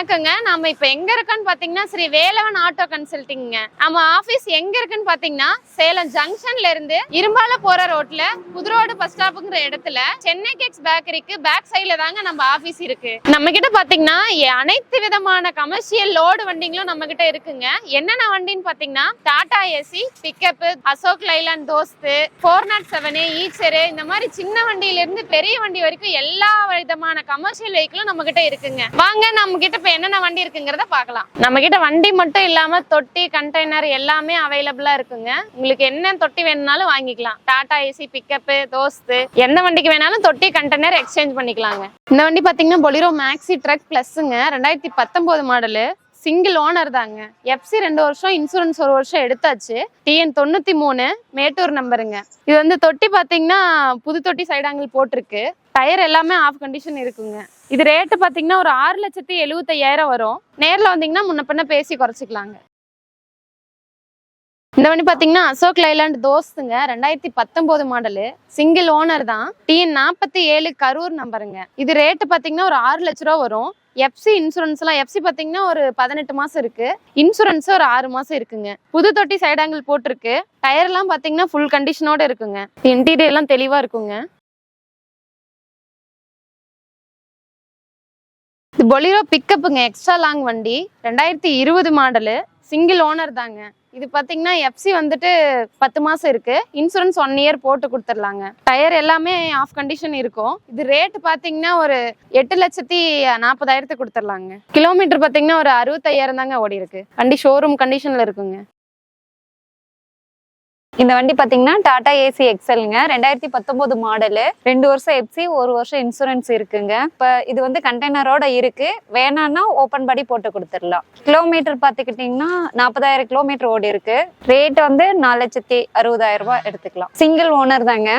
வணக்கங்க. நாம இப்ப எங்க இருக்கோம்னு பாத்தீங்கன்னா ஸ்ரீ வேலவன் ஆட்டோ கன்சல்டிங்க நம்ம ஆபீஸ் எங்க இருக்குன்னு பாத்தீங்கன்னா சேலம் ஜங்ஷன்ல இருந்து இரும்பால போற ரோட்ல புதுரோடு பஸ் ஸ்டாப்புங்கிற இடத்துல சென்னை கேக்ஸ் பேக்கரிக்கு பேக் சைடில் தாங்க நம்ம ஆபீஸ் இருக்கு. நம்ம கிட்ட பாத்தீங்கன்னா அனைத்து விதமான கமர்ஷியல் லோடு வண்டிங்களும் நம்ம கிட்ட இருக்குங்க. என்னென்ன வண்டின்னு பாத்தீங்கன்னா Tata AC pickup Ashok Leyland Dost four naught seven Eicher இந்த மாதிரி சின்ன வண்டியில இருந்து பெரிய வண்டி வரைக்கும் எல்லா விதமான கமர்ஷியல் வெஹிக்கிளும் நம்ம கிட்ட இருக்குங்க. வாங்க நம்ம கிட்ட இப்ப என்னென்ன வண்டி இருக்குங்கிறத பார்க்கலாம். நம்ம கிட்ட வண்டி மட்டும் இல்லாம தொட்டி கண்டெய்னர் எல்லாமே அவைலபிளா இருக்குங்க. உங்களுக்கு என்ன தொட்டி வேணும்னாலும் வாங்கிக்கலாம். டாடா ஏசி பிக்கப் தோஸ்து எந்த வண்டிக்கு வேணாலும் தொட்டி கண்டெய்னர் எக்ஸ்சேஞ்ச் பண்ணிக்கலாங்க. இந்த வண்டி பாத்தீங்கன்னா பொலிரோ மேக்ஸி ட்ரக் பிளஸ்ங்க ரெண்டாயிரத்தி பத்தொன்பது மாடலு சிங்கிள் ஓனர் தாங்க. எஃப்சி ரெண்டு வருஷம் இன்சூரன்ஸ் ஒரு வருஷம் எடுத்தாச்சு. டிஎன் தொண்ணூத்தி மூணு மேட்டூர் நம்பருங்க இது வந்து தொட்டி பாத்தீங்கன்னா புது தொட்டி சைடாங்கிள் போட்டிருக்கு. டயர் எல்லாமே ஆஃப் கண்டிஷன் இருக்குங்க. இது ரேட்டு பார்த்தீங்கன்னா ஒரு ஆறு லட்சத்தி எழுபத்தையாயிரம் வரும். நேரில் வந்தீங்கன்னா முன்ன பின்ன பேசி குறைச்சிக்கலாங்க. இந்த வண்டி பார்த்தீங்கன்னா அசோக் லைலாண்ட் தோஸ்துங்க. ரெண்டாயிரத்தி பத்தொன்பது மாடலு. சிங்கிள் ஓனர் தான். டிஎன் நாற்பத்தி ஏழு கரூர் நம்பருங்க. இது ரேட்டு பார்த்தீங்கன்னா ஒரு ஆறு லட்ச ரூபா வரும். எஃப்சி இன்சூரன்ஸ் எல்லாம் எஃப்சி பார்த்தீங்கன்னா ஒரு பதினெட்டு மாசம் இருக்கு. இன்சூரன்ஸ் ஒரு ஆறு மாசம் இருக்குங்க. புது தொட்டி சைடாங்கிள் போட்டிருக்கு. டயர் எல்லாம் ஃபுல் கண்டிஷனோட இருக்குங்க. இன்டீரியர் எல்லாம் தெளிவா இருக்குங்க. இது பொலிரோ பிக்கப்புங்க எக்ஸ்ட்ரா லாங் வண்டி. ரெண்டாயிரத்தி இருபது மாடலு சிங்கிள் ஓனர் தாங்க. இது பார்த்தீங்கன்னா எஃப்சி வந்துட்டு பத்து மாதம் இருக்கு. இன்சூரன்ஸ் ஒன் இயர் போட்டு கொடுத்துடலாங்க டயர் எல்லாமே ஆஃப் கண்டிஷன் இருக்கும். இது ரேட் பார்த்தீங்கன்னா ஒரு எட்டு லட்சத்தி நாற்பதாயிரத்துக்கு கொடுத்துடலாங்க கிலோமீட்டர் பார்த்தீங்கன்னா ஒரு அறுபத்தையாயிரம் தாங்க ஓடி இருக்கு வண்டி ஷோரூம் கண்டிஷனில் இருக்குங்க. இந்த வண்டி பாத்தீங்கன்னா டாடா ஏசி எக்ஸலுங்க ரெண்டாயிரத்தி பத்தொன்பது மாடலு ரெண்டு வருஷம் எப்சி ஒரு வருஷம் இன்சூரன்ஸ் இருக்குங்க. இப்ப இது வந்து கண்டெய்னரோட இருக்கு. வேணான்னா ஓப்பன் படி போட்டு கொடுத்துடலாம். கிலோமீட்டர் பாத்துக்கிட்டீங்கன்னா நாற்பதாயிரம் கிலோமீட்டர் ஓடி இருக்கு ரேட் வந்து நாலு லட்சத்தி அறுபதாயிரம் ரூபாய் எடுத்துக்கலாம். சிங்கிள் ஓனர் தாங்க.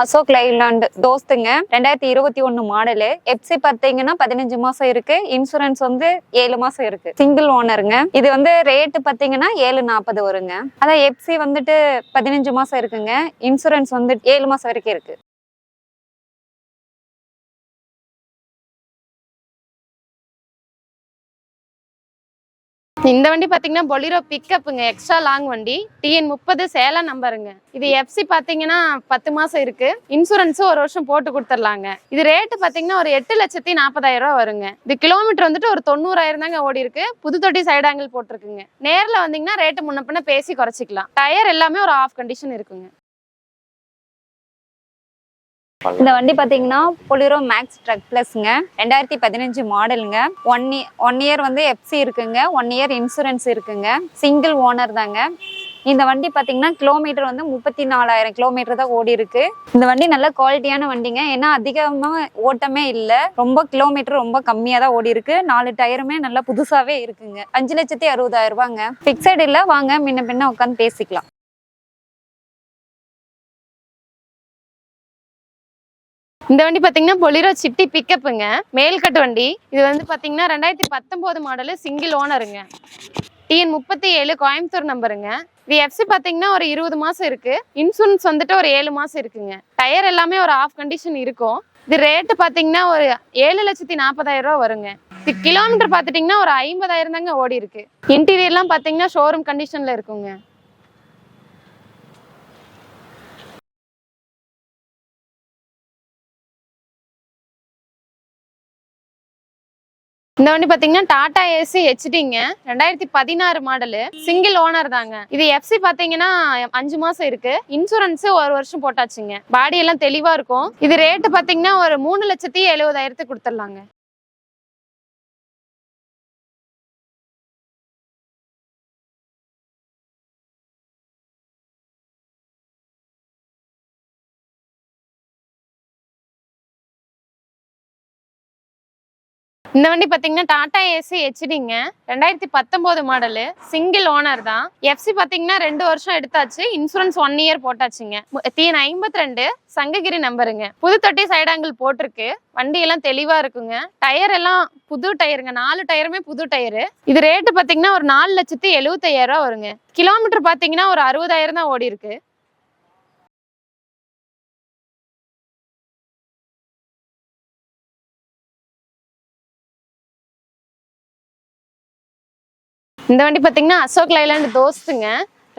அசோக் லைலாண்ட் தோஸ்துங்க. ரெண்டாயிரத்தி இருபத்தி ஒன்னு மாடலு எப்சி பாத்தீங்கன்னா பதினஞ்சு மாசம் இருக்கு. இன்சூரன்ஸ் வந்து ஏழு மாசம் இருக்கு. சிங்கிள் ஓனருங்க இது வந்து ரேட்டு பாத்தீங்கன்னா ஏழு நாற்பது வருங்க. அதான் எப்சி வந்துட்டு பதினஞ்சு மாசம் இருக்குங்க. இன்சூரன்ஸ் வந்து ஏழு மாசம் வரைக்கும் இருக்கு. இந்த வண்டி பாத்தீங்கன்னா பொலிரோ பிக்கப்புங்க எக்ஸ்ட்ரா லாங் வண்டி. டிஎன் முப்பது சேலம் நம்பருங்க இது எஃப்சி பாத்தீங்கன்னா பத்து மாசம் இருக்கு. இன்சூரன்ஸ் ஒரு வருஷம் போட்டு கொடுத்துடலாங்க இது ரேட்டு பாத்தீங்கன்னா ஒரு எட்டு லட்சத்தி நாற்பதாயிரம் ரூபா வருங்க. இது கிலோமீட்டர் வந்துட்டு ஒரு தொண்ணூறாயிரம் தாங்க ஓடி இருக்கு. புது தொட்டி சைடு ஆங்கிள் போட்டிருக்குங்க. நேரில் வந்தீங்கன்னா ரேட்டு முன்ன பின்ன பேசி குறைச்சிக்கலாம். டயர் எல்லாமே ஒரு ஆஃப் கண்டிஷன் இருக்குங்க. இந்த வண்டி பாத்தீங்கன்னா பொலிரோ மேக்ஸ் ட்ரக் பிளஸ்ங்க ரெண்டாயிரத்தி பதினஞ்சு மாடலுங்க ஒன் ஒன் இயர் வந்து எஃப்சி இருக்குங்க. ஒன் இயர் இன்சூரன்ஸ் இருக்குங்க. சிங்கிள் ஓனர் தாங்க. இந்த வண்டி பாத்தீங்கன்னா கிலோமீட்டர் வந்து முப்பத்தி நாலாயிரம் கிலோமீட்டர் தான் ஓடி இருக்கு. இந்த வண்டி நல்ல குவாலிட்டியான வண்டிங்க. ஏன்னா அதிகமா ஓட்டமே இல்லை. ரொம்ப கிலோமீட்டர் ரொம்ப கம்மியா தான் ஓடி இருக்கு. நாலு டயருமே நல்லா புதுசாவே இருக்குங்க. அஞ்சு லட்சத்தி அறுபதாயிரம் ரூபாங்க. பிக்சட் இல்ல. வாங்க. முன்ன பின்ன உட்காந்து பேசிக்கலாம். இந்த வண்டி பார்த்தீங்கன்னா பொலிரோ சிட்டி பிக்கப்புங்க மேல்கட்டு வண்டி. இது வந்து பார்த்தீங்கன்னா ரெண்டாயிரத்தி பத்தொம்போது மாடலு சிங்கிள் ஓனருங்க டிஎன் முப்பத்தி ஏழு கோயம்புத்தூர் நம்பருங்க இது எஃப்சி பார்த்தீங்கன்னா ஒரு இருபது மாதம் இருக்குது இன்சூரன்ஸ் வந்துட்டு ஒரு ஏழு மாதம் இருக்குங்க. டயர் எல்லாமே ஒரு ஆஃப் கண்டிஷன் இருக்கும். இது ரேட்டு பார்த்தீங்கன்னா ஒரு ஏழு லட்சத்தி நாற்பதாயிரம் ரூபா வருங்க. இது கிலோமீட்டர் பார்த்துட்டிங்கன்னா ஒரு ஐம்பதாயிரம் தாங்க ஓடி இருக்கு இன்டீரியர்லாம் பார்த்தீங்கன்னா ஷோரூம் கண்டிஷனில் இருக்குங்க. இந்த வண்டி பாத்தீங்கன்னா டாடா ஏசி ஹெச்டிங்க ரெண்டாயிரத்தி பதினாறு மாடலு சிங்கிள் ஓனர் தாங்க. இது எஃப்சி பாத்தீங்கன்னா அஞ்சு மாசம் இருக்கு. இன்சூரன்ஸ் ஒரு வருஷம் போட்டாச்சுங்க. பாடி எல்லாம் தெளிவா இருக்கும். இது ரேட்டு பாத்தீங்கன்னா ஒரு மூணு லட்சத்தி எழுபதாயிரத்துக்கு கொடுத்துடலாங்க. இந்த வண்டி பாத்தீங்கன்னா டாடா ஏசி ஹெச்டிங்க ரெண்டாயிரத்தி பத்தொன்பது மாடலு. சிங்கிள் ஓனர் தான். எஃப்சி பாத்தீங்கன்னா ரெண்டு வருஷம் எடுத்தாச்சு. இன்சூரன்ஸ் ஒன் இயர் போட்டாச்சுங்க. தீன் ஐம்பத்தி ரெண்டு சங்ககிரி நம்பருங்க. புது தொட்டி சைடு ஆங்கிள் போட்டிருக்கு. வண்டி எல்லாம் தெளிவா இருக்குங்க. டயர் எல்லாம் புது டயருங்க நாலு டயருமே புது டயரு இது ரேட்டு பாத்தீங்கன்னா ஒரு நாலு லட்சத்தி எழுபத்தையாயிரம் ரூபா வருங்க. கிலோமீட்டர் பாத்தீங்கன்னா ஒரு அறுபதாயிரம் தான் ஓடி இருக்கு இந்த வண்டி பார்த்தீங்கன்னா அசோக் லைலாண்ட் தோஸ்துங்க.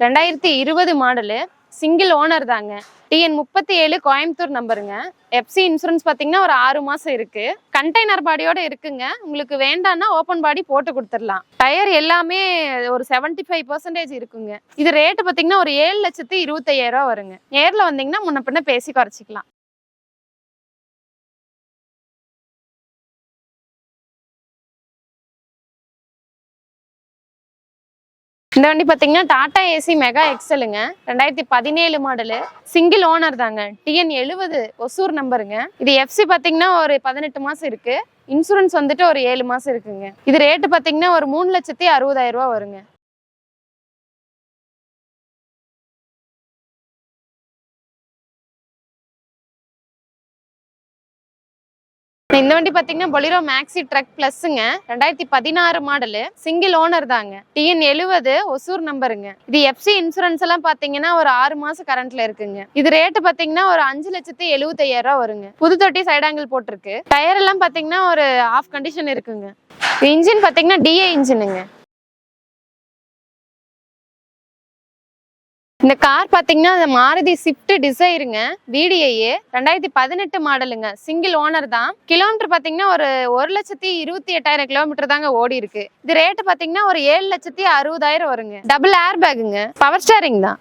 ரெண்டாயிரத்தி இருபது மாடலு. சிங்கிள் ஓனர் தாங்க. டிஎன் முப்பத்தி ஏழு கோயம்புத்தூர் நம்பருங்க. எஃப்சி இன்சூரன்ஸ் பார்த்தீங்கன்னா ஒரு ஆறு மாதம் இருக்கு. கண்டெய்னர் பாடியோட இருக்குங்க. உங்களுக்கு வேண்டாம்னா ஓப்பன் பாடி போட்டு கொடுத்துடலாம். டயர் எல்லாமே ஒரு 75% ஃபைவ் பர்சன்டேஜ் இருக்குங்க. இது ரேட்டு பார்த்தீங்கன்னா ஒரு ஏழு லட்சத்து இருபத்தையாயிரம் ரூபா வருங்க. நேரில் வந்தீங்கன்னா முன்ன பின்ன பேசி குறைச்சிக்கலாம். இந்த வண்டி பார்த்தீங்கன்னா டாடா ஏசி மெகா எக்ஸலுங்க ரெண்டாயிரத்தி பதினேழு மாடலு சிங்கிள் ஓனர் தாங்க. டிஎன் எழுபது ஒசூர் நம்பருங்க இது எஃப்சி பார்த்தீங்கன்னா ஒரு பதினெட்டு மாசம் இருக்கு. இன்சூரன்ஸ் வந்துட்டு ஒரு ஏழு மாசம் இருக்குங்க. இது ரேட்டு பார்த்தீங்கன்னா ஒரு மூணு லட்சத்தி அறுபதாயிரம் ரூபா வருங்க. இந்த வண்டி பாத்தீங்கன்னா பொலிரோ மேக்ஸி ட்ரக் பிளஸ்ங்க ரெண்டாயிரத்தி பதினாறு மாடலு சிங்கிள் ஓனர் தாங்க. டிஎன் எழுவது ஒசூர் நம்பருங்க இது எஃப்சி இன்சூரன்ஸ் எல்லாம் பாத்தீங்கன்னா ஒரு ஆறு மாசம் கரண்ட்ல இருக்குங்க. இது ரேட்டு பாத்தீங்கன்னா ஒரு அஞ்சு லட்சத்தி எழுபத்தையாயிரம் ரூபா வருங்க. புது தொட்டி சைடு ஆங்கிள் போட்டிருக்கு. டயர் எல்லாம் பாத்தீங்கன்னா ஒரு ஆஃப் கண்டிஷன் இருக்குங்க. இன்ஜின் பாத்தீங்கன்னா டிஏ இன்ஜினுங்க இந்த கார் பார்த்தீங்கன்னா அந்த மாருதி ஸ்விஃப்ட் டிசைருங்க விடிஐஏ ரெண்டாயிரத்தி பதினெட்டு மாடலுங்க சிங்கிள் ஓனர் தான். கிலோமீட்டர் பார்த்தீங்கன்னா ஒரு ஒரு லட்சத்தி இருபத்தி எட்டாயிரம் கிலோமீட்டர் தாங்க ஓடி இருக்கு. இது ரேட்டு பார்த்தீங்கன்னா ஒரு ஏழு லட்சத்தி அறுபதாயிரம் வருங்க. டபுள் ஏர் பேக்குங்க பவர் ஸ்டேரிங் தான்.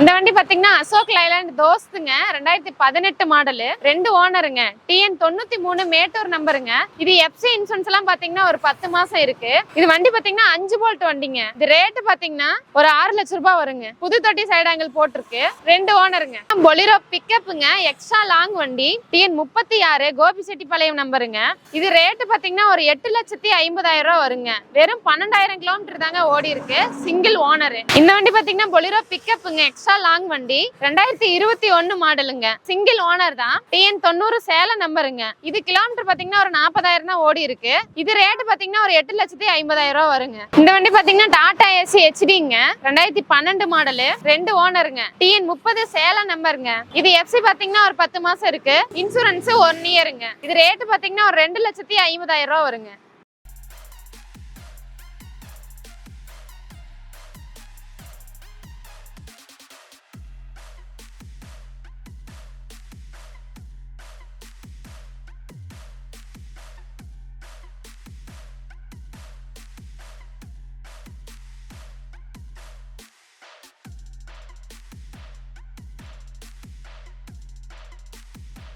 இந்த வண்டி பாத்தீங்கன்னா அசோக் லைலாண்ட் தோஸ்துங்க. ரெண்டாயிரத்தி பதினெட்டு மாடலு ரெண்டு ஓனருங்க. டிஎன் தொண்ணூத்தி மூணு மேட்டூர் நம்பருங்க. இது எஃப்சி இன்சூரன்ஸ் எல்லாம் பாத்தீங்கன்னா ஒரு பத்து மாசம் இருக்கு. இது வண்டி பாத்தீங்கன்னா அஞ்சு போல்ட் வண்டிங்க. இது ரேட்டு பாத்தீங்கன்னா ஒரு ஆறு லட்ச ரூபாய் வருங்க. புது தொட்டி சைடு ஆங்கிள் போட்டிருக்கு. ரெண்டு ஓனருங்க. பொலிரோ பிக்கப்புங்க எக்ஸ்ட்ரா லாங் வண்டி. டிஎன் முப்பத்தி ஆறு கோபி செட்டிப்பாளையம் நம்பருங்க. இது ரேட்டு பாத்தீங்கன்னா ஒரு எட்டு லட்சத்தி ஐம்பதாயிரம் ரூபாய் வருங்க. வெறும் பன்னெண்டாயிரம் கிலோமீட்டர் தாங்க ஓடி இருக்கு சிங்கிள் ஓனர் இந்த வண்டி பாத்தீங்கன்னா பொலிரோ பிக்கப்புங்க எக்ஸ்ட்ரா லாங் வண்டி. ரெண்டாயிரத்தி இருபத்தி ஒன்னு மாடலுங்க சிங்கிள் ஓனர் தான். டிஎன் தொண்ணூறு சேலம் நம்பருங்க இது கிலோமீட்டர் பாத்தீங்கன்னா ஒரு நாற்பதாயிரம் தான் ஓடி இருக்கு. இது ரேட்டு பாத்தீங்கன்னா ஒரு எட்டு லட்சத்தி ஐம்பதாயிரம் ரூபாய் வருங்க. இந்த வண்டி பாத்தீங்கன்னா டாடா ஏசி ஹெச்டிங்க ரெண்டாயிரத்தி பன்னெண்டு மாடலு ரெண்டு ஓனருங்க டிஎன் முப்பது சேலம் நம்பருங்க இது எஃப்சி பாத்தீங்கன்னா ஒரு பத்து மாசம் இருக்கு. இன்சூரன்ஸ் ஒன் இயருங்க இது ரேட்டு பாத்தீங்கன்னா ஒரு ரெண்டு லட்சத்தி ஐம்பதாயிரம் ரூபாய் வருங்க.